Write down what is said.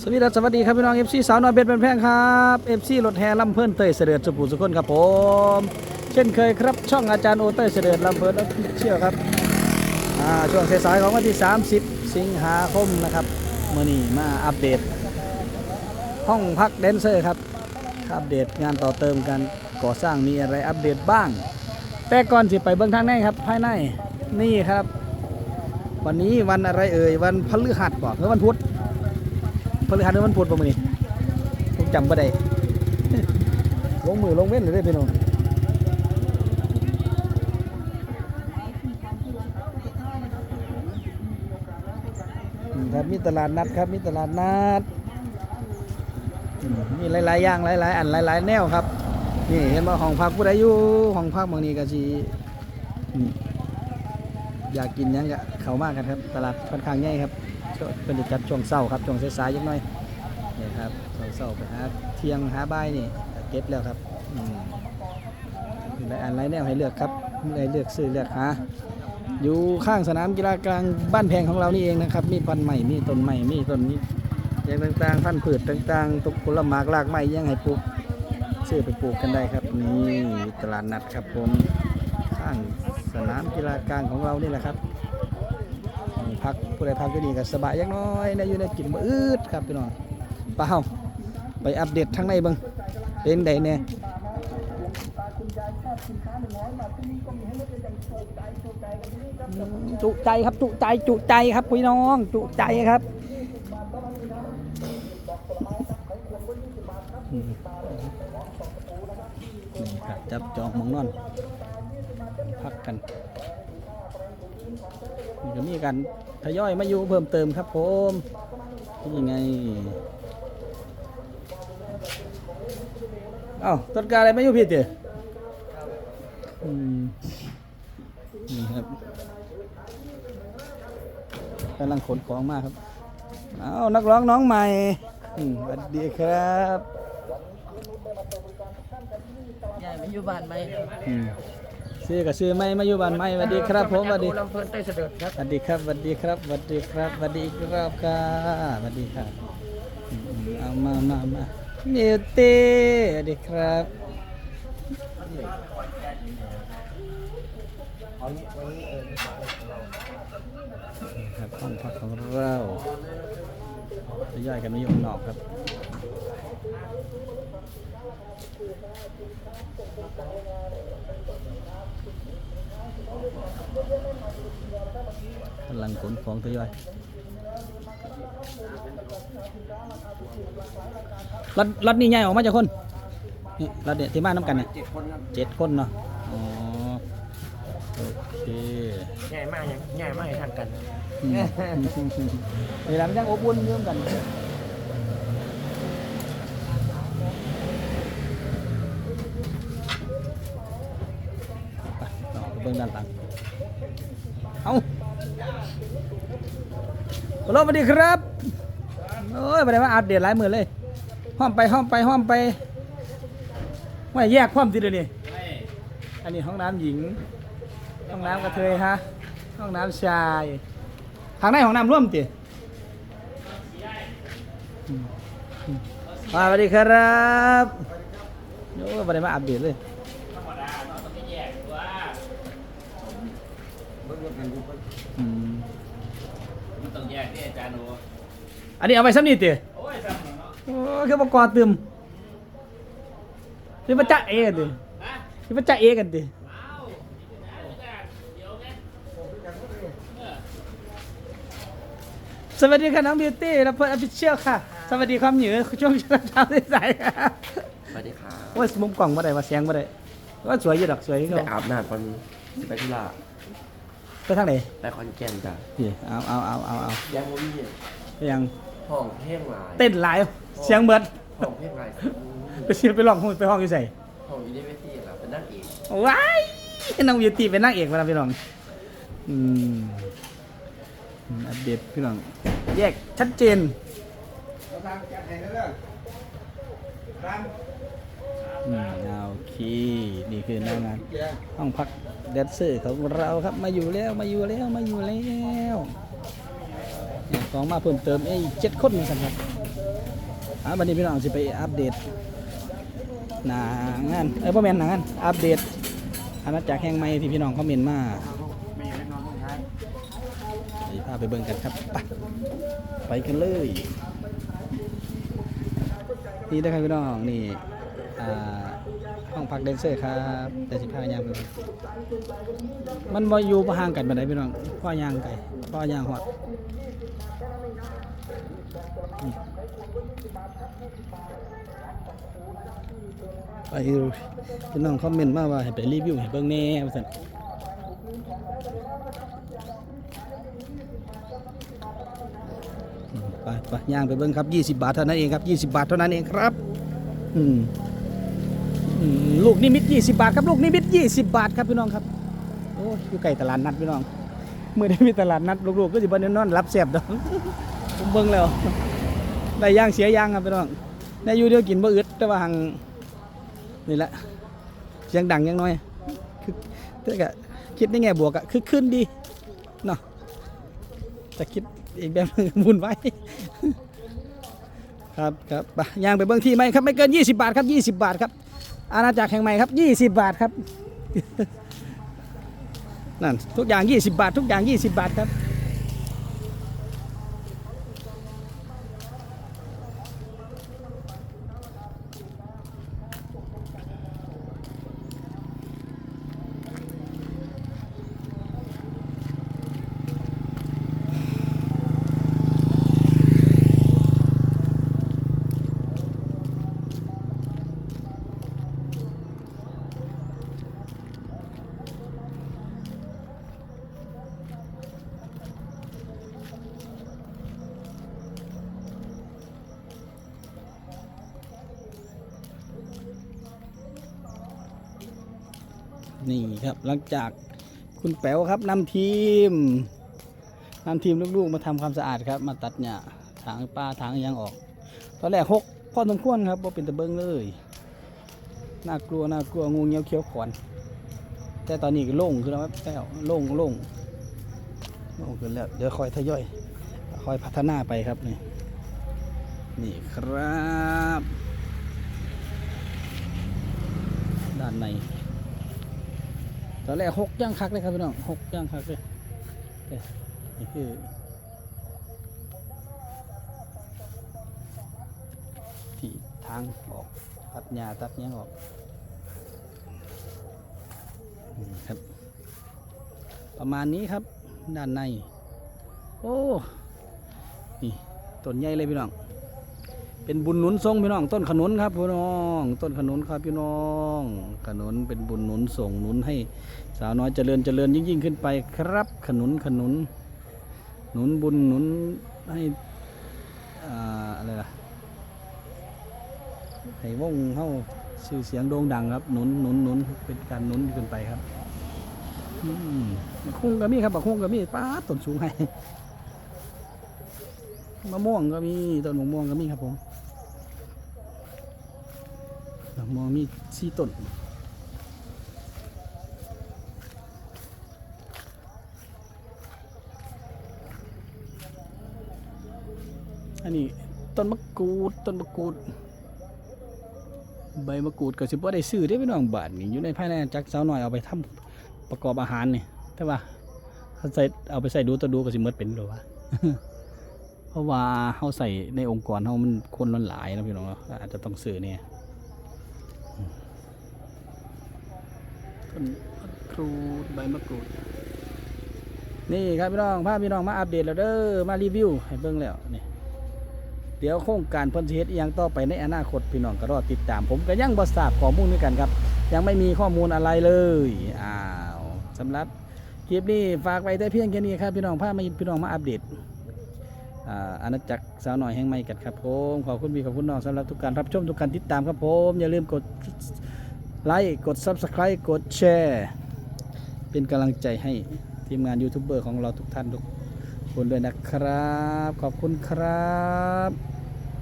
สวัสดีครับสวัสดีครับพี่น้องเอฟซีสาวน้อยเบ็ดเป็นแพงครับเอฟซีรถแห่ลำเพิ่นเตยเสด็จสุภูสุคนครับผม เช่นเคยครับช่องอาจารย์โอเตยเสด็จลำเพิ่นเชี่ยวครับช่วงสายๆของวันที่ 30 สิงหาคมนะครับเมื่อนี้มาอัปเดต ห้องพักแดนเซอร์ครับอัปเดตงานต่อเติมการก่อสร้างมีอะไรอัปเดตบ้าง แต่ก่อนสิไปเบื้องทางในครับภายในนี่ครับ วันนี้วันอะไรเอ่ยวันพฤหัสบอกหรือวันพุธ พฤหัสหรือวันพุธประมาณนี้ผมจำไม่ได้ลงมือลงเว้นเลยเด้พี่น้องครับมีตลาดนัดครับมีตลาดนัดมีหลายๆอย่างหลายๆอันหลายๆแนวครับนี่เห็นว่าห้องพักผู้ใดอยู่ห้องพักบางนี้ก็สิ อยากกินยังก็เขามากกันครับ ตลาดค่อนข้างใหญ่ครับเป็นจัดช่วงเช้าครับช่วงสายๆยังน้อยนี่ครับช่วงเช้าไปหาเที่ยงหาบ่ายนี่เก็บแล้วครับหลายอันหลายแนวให้เลือกครับให้เลือกซื้อเลือกหาอยู่ข้างสนามกีฬากลางบ้านแพงของเรานี่เองนะครับมีพันใหม่มีต้นใหม่มีต้นนี้อย่างต่างๆพันธุ์พืชต่างๆตุกผลไม้รากไม้ยังให้ปลูกซื้อไปปลูกกันได้ครับนี่ตลาดนัดครับผมข้าง สนามกีฬากลางของเรานี่แหละครับพักผู้ใดพักก็ดีก็สบายยังน้อยในอยู่ในกินบ่อืดครับพี่น้องเปล่าไปอัปเดตทางในบิ่งเป็นไดเนี่ยจุใจครับจุใจจุใจครับพี่น้องจุใจครับจับจองมองนอน พักกันนี่ก็มีการทยอยมาอยู่เพิ่มเติมครับผมนี่ไงเอ้าต้นกาอะไรมาอยู่พี่เต๋ออืมนี่ครับกำลังขนของมาครับ เอ้านักร้องน้องใหม่อืมสวัสดีครับยายมาอยู่บ้านไหม อืมซื้อกับซื้อไม่มาอยู่บ้านไม่สวัสดีครับผมสวัสดีลำเพลินใต้เสด็จครับสวัสดีครับสวัสดีครับสวัสดีครับสวัสดีอีกรอบครับสวัสดีครับอืมเอามามามานิวตี้สวัสดีครับครับห้องพักของเรา จะย่อยกันไม่อยู่ข้างนอกครับกำลังขนของทยอยรถรถนี่ใหญ่ออกมาจากคนนี่รถเนี่ยที่มาน้ำกันเนี่ยเจ็ดคนครับเจ็ดคนเนาะอ๋อ โอเคง่ายมากยังง่ายมากให้ทันกันอืมเวลามันยังอบอุ่นเรื่อมกัน ไปต่อไปเบื้องด้านหลัง เอาฮัลโหลสวัสดีครับ โอ้ยไปไหนมาอัปเดตหลายหมื่นเลยห้อมไปห้อมไปห้อมไปไม่แยกห้อมทีเดียวนี่ อันนี้ห้องน้ำหญิง ห้องน้ำกระเทยฮะ ห้องน้ำชายทางในห้องน้ำร่วมติอืมอืมมาสวัสดีครับโอ้ยไปไหนมาอัปเดตเลยอืมมันต้องแยกนี่อาจารย์โออันนี้เอาไปซ้ำนี่ติโอ้ยซ้ำเนาะโอ้ยคือประกอบตึมนี่มาจ้าเอกันติฮะนี่มาจ้าเอกันติ เอาเดี๋ยวไง สวัสดีค่ะน้องบิวตี้และเพื่อนอภิเชียลค่ะ สวัสดีความเหนือช่วงเช้าใสๆค่ะสวัสดีครับโอ้ยมุมกล่องมาได้ว่าเสียงมาได้ว่าสวยอยู่ดอกสวยที่ไปเขาอาบน้ำก่อนสิไปธุระไปทางไหนไปคอนแก่นจ้ะนี่เอาเอาเอาเอาเอายังบ่มียังห้องเพลงหลายเต้นหลายเสียงเบิดห้องเพลงหลายไปเสียไปลองห้องไปห้องอยู่ใส่ ห้องอยู่ในเวทีแล้วเป็นนักเอกว้ายน้องบิวตี้เป็นนางเอกมาแล้วพี่น้อง อืม อัปเดตพี่น้องแยกชัดเจนอืมเอาโอเคนี่คือหน้างานห้องพักแดนเซอร์ของเราครับมาอยู่แล้วมาอยู่แล้วมาอยู่แล้วเนี่ยสองมาเพิ่มเติมเอ้เจ็ดคนนี่สันครับอ่าวันนี้พี่น้องจะไปอัปเดตหนางานเอ้พ่อแม่นหนางานอัปเดตอาณาจักรแห่งใหม่ที่พี่น้องคอมเมนมา พาไปเบิ่งกันครับไปไปกันเลย นี่นะครับพี่น้องนี่ห้องพักแดนเซอร์ครับแต่สิพายางมันบ่อยู่บ่ห่างกันปานใดพี่น้องพ่อยางไกลพ่อยางฮอดไปพี่น้องคอมเมนต์มาว่าให้ไปรีวิวให้เบิ่งแน่ว่าซั่นอืม ไปไปย่างไปเบิ่งครับ 20 บาทเท่านั้นเองครับ 20 บาทเท่านั้นเองครับอืมลูกนิมิต 20 บาทครับลูกนิมิต 20 บาทครับพี่น้องครับโอ้ยอยู่ใกล้ตลาดนัดพี่น้องเมื่อได้มีตลาดนัดลูกๆก็สิบ่ได้นอนรับแซ่บดอกผมเบิ่งแล้วได้ย่างเสียย่างครับพี่น้องได้อยู่เดียวกินบ่อึดแต่ว่าหังนี่แหละเสียงดังยังน้อยคือแต่ก็คิดในแง่บวกอะคือขึ้นดีเนาะแต่คิด อีกแบบวุ่นไว้ครับครับย่างไปเบื้องที่ไหมครับไม่เกิน 20 บาทครับ 20 บาทครับ อาณาจักรแห่งใหม่ครับ 20 บาทครับนั่นทุกอย่าง 20 บาท ทุกอย่าง 20 บาทครับ นี่ครับหลังจากคุณแป๋วครับนำทีมนำทีมลูกๆมาทำความสะอาดครับ มาตัดหญ้าถางปลาถางยังออก ตอนแรกหกพอสมควรครับว่าเป็นตะเบิงเลยน่ากลัวน่ากลัวงูเงี้ยวเขียวขวนแต่ตอนนี้ก็โล่งขึ้นแล้วแก้วโล่งโล่งโล่งขึ้นแล้วเดี๋ยวคอยทยอยคอยพัฒนาไปครับนี่นี่ครับ ด้านใน ตอนแรกหกย่างคักเลยครับพี่น้องหกย่างคักเลยนี่คือที่ทางออกตัดหญ้าตัดหยังออกนี่ครับ ประมาณนี้ครับด้านใน โอ้ นี่ต้นใหญ่เลยพี่น้อง เป็นบุญหนุนทรงพี่น้องต้นขนุนครับพี่น้อง ต้นขนุนครับพี่น้อง ขนุนเป็นบุญหนุนส่งหนุนให้สาวน้อยเจริญเจริญยิ่งยิ่งขึ้นไปครับ ขนุนขนุน หนุนบุญหนุนให้อ่าอะไรล่ะให้วงเข้าชื่อเสียงโด่งดังครับหนุนหนุนหนุนเป็นการหนุนขึ้นไปครับอืมบักคุ้งก็มีครับบักคุ้งก็มีป้าต้นสูงให้มะม่วงก็มีต้นมะม่วงก็มีครับผม ดอกมองมีสี่ต้นอันนี้ต้นมะกรูดต้นมะกรูด ใบมะกรูดก็สิบ่ได้ซื้อได้พี่น้องบาทนี่อยู่ในภายในจักรสาวน้อยเอาไปทำประกอบอาหารนี่แต่ว่าเขาใส่เอาไปใส่ดูตัวดูก็สิมดเป็นหรือวะเพราะว่าเขาใส่ในองค์กรเขามันคนมันหลายนะพี่น้องเนาอาจจะต้องซื้อเนี่ย ต้นมะกรูดใบมะกรูด นี่ครับพี่น้องพาพี่น้องมาอัปเดตแล้วเด้อมารีวิวให้เบิ่งแล้วนี่เดี๋ยวโครงการเพิ่นสิเฮ็ดอีหยังต่อไปในอนาคตพี่น้องก็รอติดตาม ผมก็ยังบ่ทราบข้อมูลด้วยกันครับ ยังไม่มีข้อมูลอะไรเลยอ้าวสำหรับคลิปนี้ฝากไว้แต่เพียงแค่นี้ครับพี่น้องพามาพี่น้องมาอัปเดตอ่าอาณาจักรสาวหน่อยแห่งใหม่กันครับผม ขอบคุณพี่ขอบคุณน้องสำหรับทุกการรับชมทุกการติดตามครับผม อย่าลืมกด ไลค์กด Subscribe กดแชร์เป็นกำลังใจให้ทีมงานยูทูบเบอร์ของเราทุกท่านทุกคนด้วยนะครับ ขอบคุณครับ